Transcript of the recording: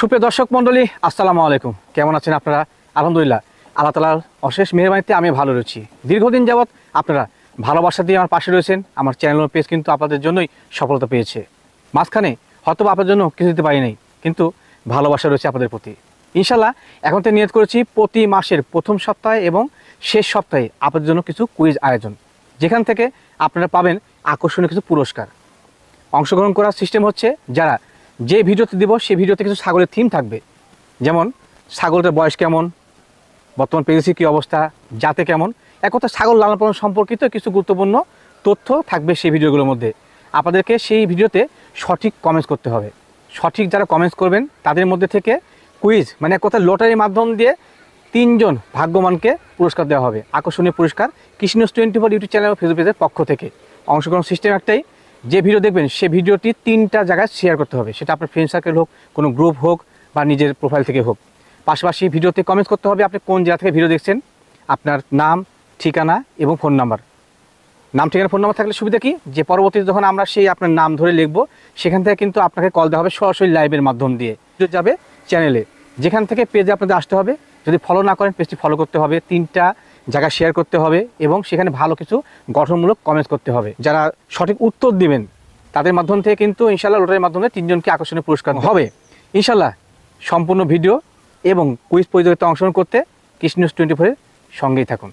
সুপ্রিয় দর্শক মণ্ডলী, আসসালামু আলাইকুম। কেমন আছেন আপনারা? আলহামদুলিল্লাহ, আল্লাহ তালার অশেষ মেহরবানিতে আমি ভালো রয়েছি। দীর্ঘদিন যাবৎ আপনারা ভালোবাসা দিয়ে আমার পাশে রয়েছেন। আমার চ্যানেল পেজ কিন্তু আপনাদের জন্যই সফলতা পেয়েছে। মাঝখানে হয়তো আপনার জন্য কিছু দিতে পারি নাই, কিন্তু ভালোবাসা রয়েছে আপনাদের প্রতি। ইনশাল্লাহ এখন থেকে নিয়ত করেছি প্রতি মাসের প্রথম সপ্তাহে এবং শেষ সপ্তাহে আপনাদের জন্য কিছু কুইজ আয়োজন, যেখান থেকে আপনারা পাবেন আকর্ষণীয় কিছু পুরস্কার। অংশগ্রহণ করার সিস্টেম হচ্ছে যারা যে ভিডিওতে দিব সেই ভিডিওতে কিছু ছাগলের থিম থাকবে। যেমন, ছাগলটার বয়স কেমন, বর্তমান প্রেগনেন্সি কী অবস্থা, জাতে কেমন। এক কথা, ছাগল লালন পালন সম্পর্কিত কিছু গুরুত্বপূর্ণ তথ্য থাকবে সেই ভিডিওগুলোর মধ্যে। আপনাদেরকে সেই ভিডিওতে সঠিক কমেন্টস করতে হবে। সঠিক যারা কমেন্টস করবেন, তাদের মধ্যে থেকে কুইজ মানে এক কথা, লটারির মাধ্যম দিয়ে তিনজন ভাগ্যমানকে পুরস্কার দেওয়া হবে। আকর্ষণীয় পুরস্কার Krishna twenty four YouTube channel Facebook পেজের পক্ষ থেকে। অংশগ্রহণ সিস্টেম একটাই যে ভিডিও দেখবেন, সে ভিডিওটি তিনটা জায়গায় শেয়ার করতে হবে। সেটা আপনার ফ্রেন্ড সার্কেল হোক, কোনো গ্রুপ হোক, বা নিজের প্রোফাইল থেকে হোক। পাশাপাশি ভিডিওতে কমেন্টস করতে হবে আপনি কোন জায়গা থেকে ভিডিও দেখছেন, আপনার নাম, ঠিকানা এবং ফোন নাম্বার নাম, ঠিকানা ফোন নাম্বার থাকলে সুবিধা কি? যে পরবর্তীতে যখন আমরা সেই আপনার নাম ধরে লিখব, সেখান থেকে কিন্তু আপনাকে কল দেওয়া হবে সরাসরি লাইভের মাধ্যম দিয়ে। যাবে চ্যানেলে যেখান থেকে পেজে আপনাদের আসতে হবে। যদি ফলো না করেন পেজটি ফলো করতে হবে। তিনটা জায়গা শেয়ার করতে হবে এবং সেখানে ভালো কিছু গঠনমূলক কমেন্টস করতে হবে। যারা সঠিক উত্তর দিবেন তাদের মাধ্যম থেকে কিন্তু ইনশাল্লাহ লোটারির মাধ্যমে তিনজনকে আকর্ষণীয় পুরস্কার হবে। ইনশাল্লাহ সম্পূর্ণ ভিডিও এবং কুইজ প্রতিযোগিতা অংশগ্রহণ করতে কৃষ্ণ টোয়েন্টি ফোরের সঙ্গেই থাকুন।